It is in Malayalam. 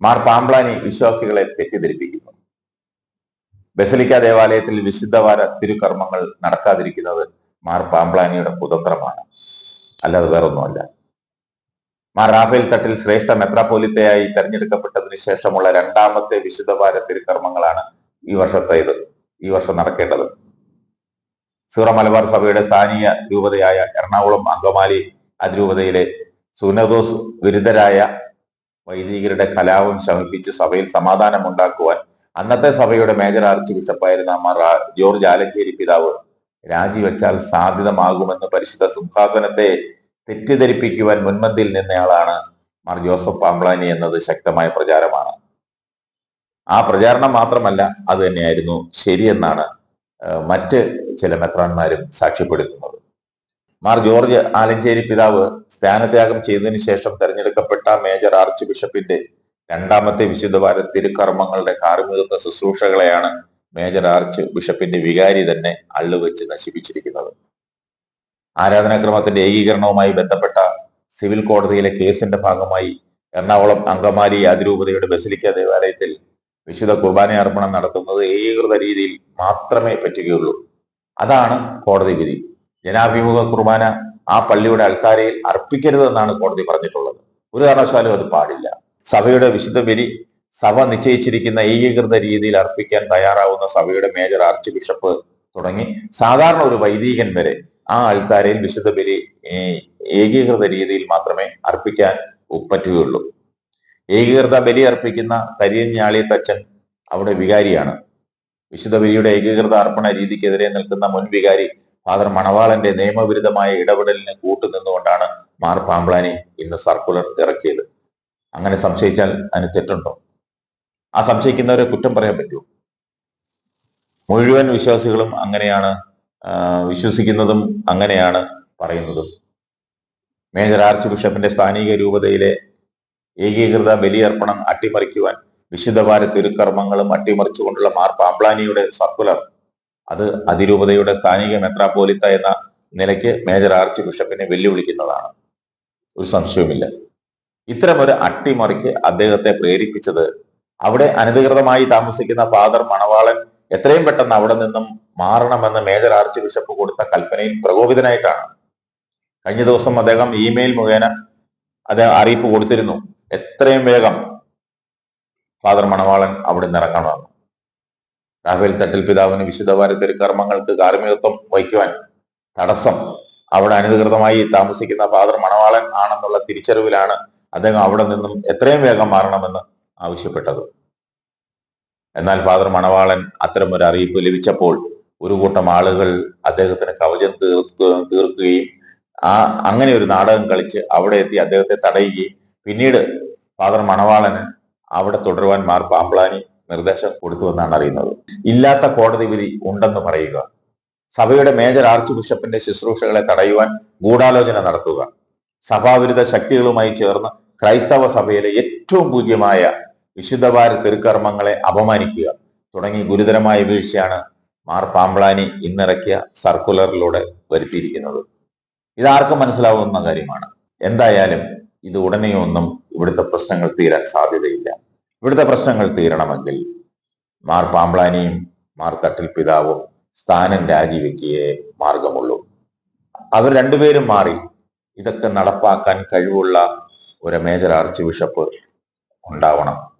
മാർ പാമ്പ്ലാനി വിശ്വാസികളെ തെറ്റിദ്ധരിപ്പിക്കുന്നു. ബസലിക്ക ദേവാലയത്തിൽ വിശുദ്ധവാര തിരുക്കർമ്മങ്ങൾ നടക്കാതിരിക്കുന്നത് മാർ പാമ്പ്ലാനിയുടെ കുതന്ത്രമാണ്. അല്ലാതെ വേറൊന്നുമല്ല. മാർ റാഫേൽ തട്ടിൽ ശ്രേഷ്ഠ മെത്രാപോലിത്തയായി തെരഞ്ഞെടുക്കപ്പെട്ടതിന് ശേഷമുള്ള രണ്ടാമത്തെ വിശുദ്ധവാര തിരുക്കർമ്മങ്ങളാണ് ഈ വർഷത്തേത് ഈ വർഷം നടക്കേണ്ടത്. സൂറ മലബാർ സഭയുടെ സ്ഥാനീയ രൂപതയായ എറണാകുളം അങ്കമാലി അതിരൂപതയിലെ സുനദോസ് വിരുദ്ധരായ വൈദികരുടെ കലാപം ശമിപ്പിച്ച് സഭയിൽ സമാധാനം സമാധാനമുണ്ടാക്കുവാൻ അന്നത്തെ സഭയുടെ മേജർ ആർച്ച് ബിഷപ്പായിരുന്ന ജോർജ് ആലഞ്ചേരി പിതാവ് രാജിവെച്ചാൽ സാധ്യതമാകുമെന്ന് പരിശുദ്ധ സിംഹാസനത്തെ തെറ്റിദ്ധരിപ്പിക്കുവാൻ മുൻപന്തിയിൽ നിന്നയാളാണ് മാർ ജോസഫ് പാമ്പ്ലാനി എന്നത് ശക്തമായ പ്രചാരമാണ്. ആ പ്രചാരണം മാത്രമല്ല അത് തന്നെയായിരുന്നു ശരിയെന്നാണ് മറ്റ് ചില മെത്രാന്മാരും സാക്ഷ്യപ്പെടുത്തുന്നത്. മാർ ജോർജ് ആലഞ്ചേരി പിതാവ് സ്ഥാനത്യാഗം ചെയ്തതിനു ശേഷം തെരഞ്ഞെടുക്കപ്പെട്ട മേജർ ആർച്ച് ബിഷപ്പിന്റെ രണ്ടാമത്തെ വിശുദ്ധവാര തിരുക്കർമ്മങ്ങളുടെ കാർമ്മികത്വ ശുശ്രൂഷകളെയാണ് മേജർ ആർച്ച് ബിഷപ്പിന്റെ വികാരി തന്നെ അള്ളുവെച്ച് നശിപ്പിച്ചിരിക്കുന്നത്. ആരാധനാക്രമത്തിന്റെ ഏകീകരണവുമായി ബന്ധപ്പെട്ട സിവിൽ കോടതിയിലെ കേസിന്റെ ഭാഗമായി എറണാകുളം അങ്കമാലി അതിരൂപതയുടെ ബസിലിക്ക ദേവാലയത്തിൽ വിശുദ്ധ കുർബാന അർപ്പണം നടത്തുന്നത് ഏകീകൃത രീതിയിൽ മാത്രമേ പറ്റുകയുള്ളൂ. അതാണ് കോടതി വിധി. ജനാഭിമുഖ കുർബാന ആ പള്ളിയുടെ അൾത്താരയിൽ അർപ്പിക്കരുതെന്നാണ് കോടതി പറഞ്ഞിട്ടുള്ളത്. ഒരു കാരണവശാലും അത് പാടില്ല. സഭയുടെ വിശുദ്ധ ബലി സഭ നിശ്ചയിച്ചിരിക്കുന്ന ഏകീകൃത രീതിയിൽ അർപ്പിക്കാൻ തയ്യാറാവുന്ന സഭയുടെ മേജർ ആർച്ച് ബിഷപ്പ് തുടങ്ങി സാധാരണ ഒരു വൈദികൻ വരെ ആ ആൾക്കാരെയും വിശുദ്ധ ബലി ഏകീകൃത രീതിയിൽ മാത്രമേ അർപ്പിക്കാൻ പറ്റുകയുള്ളൂ ഏകീകൃത ബലി അർപ്പിക്കുന്ന കരിയഞ്ഞാളി തച്ചൻ അവിടെ വികാരിയാണ്. വിശുദ്ധ ബലിയുടെ ഏകീകൃത അർപ്പണ രീതിക്കെതിരെ നിൽക്കുന്ന മുൻ വികാരി ഫാദർ മണവാളന്റെ നിയമവിരുദ്ധമായ ഇടപെടലിന് കൂട്ടുനിന്നുകൊണ്ടാണ് മാർ പാമ്പ്ലാനി ഇന്ന് സർക്കുലർ ഇറക്കിയത്. അങ്ങനെ സംശയിച്ചാൽ അതിന് തെറ്റുണ്ടോ? ആ സംശയിക്കുന്നവരെ കുറ്റം പറയാൻ പറ്റുമോ? മുഴുവൻ വിശ്വാസികളും അങ്ങനെയാണ് വിശ്വസിക്കുന്നതും അങ്ങനെയാണ് പറയുന്നതും. മേജർ ആർച്ച് ബിഷപ്പിന്റെ സ്ഥാനിക രൂപതയിലെ ഏകീകൃത ബലിയർപ്പണം അട്ടിമറിക്കുവാൻ വിശുദ്ധവാര തിരുക്കർമ്മങ്ങളും അട്ടിമറിച്ചുകൊണ്ടുള്ള മാർ പാമ്പ്ലാനിയുടെ സർക്കുലർ അത് അതിരൂപതയുടെ സ്ഥാനിക മെത്രാപ്പോലിത്ത എന്ന നിലയ്ക്ക് മേജർ ആർച്ച് ബിഷപ്പിനെ വെല്ലുവിളിക്കുന്നതാണ്. ഒരു സംശയവുമില്ല. ഒരു അട്ടിമറിക്ക് അദ്ദേഹത്തെ പ്രേരിപ്പിച്ചത് അവിടെ അനധികൃതമായി താമസിക്കുന്ന ഫാദർ മണവാളൻ എത്രയും പെട്ടെന്ന് അവിടെ നിന്നും മാറണമെന്ന് മേജർ ആർച്ച് ബിഷപ്പ് കൊടുത്ത കൽപ്പനയിൽ പ്രകോപിതനായിട്ടാണ്. കഴിഞ്ഞ ദിവസം അദ്ദേഹം ഇമെയിൽ മുഖേന അദ്ദേഹം അറിയിപ്പ് കൊടുത്തിരുന്നു. എത്രയും വേഗം ഫാദർ മണവാളൻ അവിടെ നിന്ന് ഇറങ്ങണമെന്ന് രാഹുൽ തട്ടിൽ പിതാവിന് വിശുദ്ധവാര കർമ്മങ്ങൾക്ക് കാർമ്മികത്വം വഹിക്കുവാൻ തടസ്സം. അവിടെ അനധികൃതമായി താമസിക്കുന്ന ഫാദർ മണവാളൻ ആണെന്നുള്ള തിരിച്ചറിവിലാണ് അദ്ദേഹം അവിടെ നിന്നും എത്രയും വേഗം മാറണമെന്ന് ആവശ്യപ്പെട്ടത്. എന്നാൽ ഫാദർ മണവാളൻ അത്തരം ഒരു അറിയിപ്പ് ലഭിച്ചപ്പോൾ ഒരു കൂട്ടം ആളുകൾ അദ്ദേഹത്തിന് കവചം തീർക്കുക തീർക്കുകയും ആ അങ്ങനെ ഒരു നാടകം കളിച്ച് അവിടെ എത്തി അദ്ദേഹത്തെ തടയുകയും. പിന്നീട് ഫാദർ മണവാളന് അവിടെ തുടരുവാൻ മാർ നിർദ്ദേശം കൊടുത്തുവെന്നാണ് അറിയുന്നത്. ഇല്ലാത്ത കോടതി വിധി ഉണ്ടെന്ന് പറയുക. സഭയുടെ മേജർ ആർച്ച് ബിഷപ്പിന്റെ ശുശ്രൂഷകളെ തടയുവാൻ ഗൂഢാലോചന നടത്തുക. സഭാവിരുദ്ധ ശക്തികളുമായി ചേർന്ന് ക്രൈസ്തവ സഭയിലെ ഏറ്റവും പൂജ്യമായ വിശുദ്ധവാര തിരുക്കർമ്മങ്ങളെ അപമാനിക്കുക. തുടങ്ങി ഗുരുതരമായ വീഴ്ചയാണ് മാർ പാമ്പ്ലാനി ഇന്നിറക്കിയ സർക്കുലറിലൂടെ വരുത്തിയിരിക്കുന്നത്. ഇതാർക്കും മനസ്സിലാവുന്ന കാര്യമാണ്. എന്തായാലും ഇത് ഉടനെയൊന്നും ഇവിടുത്തെ പ്രശ്നങ്ങൾ തീരാൻ സാധ്യതയില്ല. ഇവിടുത്തെ പ്രശ്നങ്ങൾ തീരണമെങ്കിൽ മാർ പാമ്പ്ലാനിയും മാർ തട്ടിൽ പിതാവും സ്ഥാനം രാജിവെക്കിയെ മാർഗമുള്ളൂ. അവർ രണ്ടുപേരും മാറി ഇതൊക്കെ നടപ്പാക്കാൻ കഴിവുള്ള ഒരു മേജർ ആർച്ച് ബിഷപ്പ് ഉണ്ടാവണം.